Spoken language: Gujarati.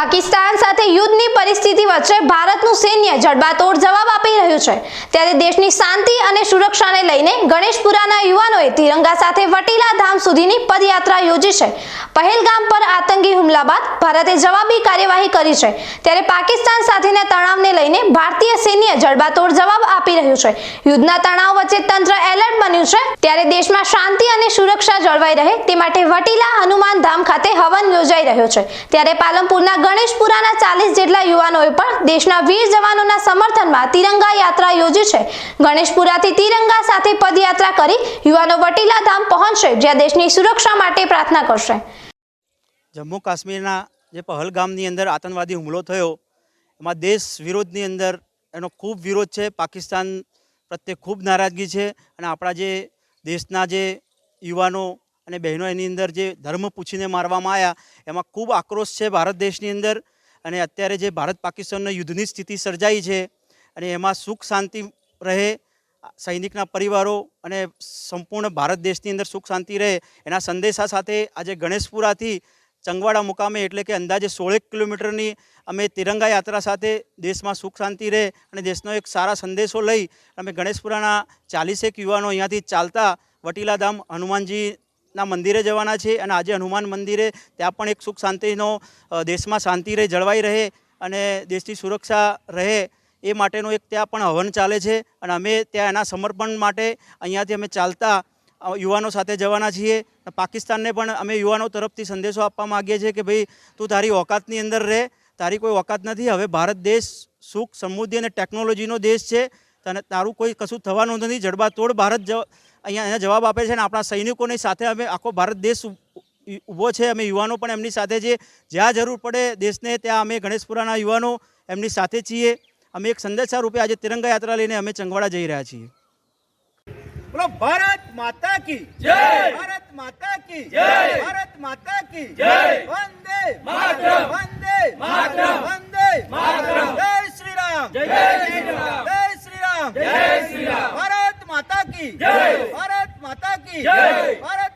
પાકિસ્તાન સાથે યુદ્ધની પરિસ્થિતિ વચ્ચે ભારતનું સૈન્ય જડબાતોડ જવાબ રહ્યું છે. ત્યારે દેશની શાંતિ અને સુરક્ષાને લઈને ગણેશપુરાના યુવાનોએ તિરંગા સાથે વટીલા ધામ સુધીની પદયાત્રા યોજી છે. પહેલગામ પર આતંકી હુમલા બાદ ભારતે જવાબી કાર્યવાહી કરી છે. ત્યારે પાકિસ્તાન સાથેના તણાવને લઈને ભારતીય સૈન્ય જડબાતોડ જવાબ આપી રહ્યું છે. યુદ્ધના તણાવ વચ્ચે તંત્ર એલર્ટ બન્યું છે. ત્યારે દેશમાં શાંતિ અને સુરક્ષા જળવાઈ રહે તે માટે વટીલા હનુમાન ધામ ખાતે હવન યોજાઈ રહ્યો છે. ત્યારે પાલનપુરના ગણેશપુરાના ચાલીસ જેટલા યુવાનોએ પણ દેશના વીર જવાનોના સમર્થનમાં તિરંગા યાત્રા યોજી છે. ગણેશપુરાથી તિરંગા સાથે પદયાત્રા કરી યુવાનો વટીલા ધામ પહોંચશે, જ્યાં દેશની સુરક્ષા માટે પ્રાર્થના કરશે. જમ્મુ કાશ્મીરના જે પહલગામની અંદર આતંકવાદી હુમલો થયો, એમાં દેશ વિરોધની અંદર એનો ખૂબ વિરોધ છે. પાકિસ્તાન પ્રત્યે ખૂબ નારાજગી છે અને આપણા જે દેશના જે યુવાનો અને બહેનો એની અંદર જે ધર્મ પૂછીને મારવામાં આવ્યા, એમાં ખૂબ આક્રોશ છે ભારત દેશની અંદર. અને અત્યારે જે ભારત પાકિસ્તાનના યુદ્ધની સ્થિતિ સર્જાઈ છે અને એમાં સુખ શાંતિ રહે, સૈનિકના પરિવારો અને સંપૂર્ણ ભારત દેશની અંદર સુખ શાંતિ રહે, એના સંદેશા સાથે આજે ગણેશપુરાથી ચંગવાડા મુકામે એટલે કે અંદાજે સોળેક કિલોમીટરની અમે તિરંગા યાત્રા સાથે દેશમાં સુખ શાંતિ રહે અને દેશનો એક સારા સંદેશો લઈ અમે ગણેશપુરાના ચાલીસેક યુવાનો અહીંયાથી ચાલતા વટીલાધામ હનુમાનજીના મંદિરે જવાના છે અને આજે હનુમાન મંદિરે ત્યાં પણ એક સુખ શાંતિનો દેશમાં શાંતિ રહે, જળવાઈ રહે અને દેશની સુરક્ષા રહે. એ માટેનો એક ત્યાં પણ હવન ચાલે છે અને અમે ત્યાં એના સમર્પણ માટે અહીંયાથી અમે ચાલતા યુવાનો સાથે જવાના છીએ. પાકિસ્તાનને પણ અમે યુવાનો તરફથી સંદેશો આપવા માગીએ છીએ કે ભાઈ, તું તારી ઓકાતની અંદર રહે. તારી કોઈ ઓકાત નથી. હવે ભારત દેશ સુખ, સમૃદ્ધિ અને ટેકનોલોજીનો દેશ છે. તને તારું કોઈ કશું થવાનું નથી. જડબાતોડ ભારત અહીંયા અહીંયા જવાબ આપે છે અને આપણા સૈનિકોની સાથે અમે આખો ભારત દેશ ઊભો છે. અમે યુવાનો પણ એમની સાથે છીએ. જ્યાં જરૂર પડે દેશને ત્યાં અમે ગણેશપુરાના યુવાનો એમની સાથે છીએ. અમે એક સંદેશા રૂપે આજે તિરંગા યાત્રા લઈને અમે ચંગવાડા જઈ રહ્યા છીએ બોલો ભારત માતા કી જય! ભારત માતા કી જય! ભારત માતા કી જય! વંદે માતરમ! વંદે માતરમ! વંદે માતરમ! જય શ્રી રામ જય શ્રી રામ! જય શ્રી રામ જય શ્રી રામ! ભારત માતા કી જય! ભારત માતા કી જય! ભારત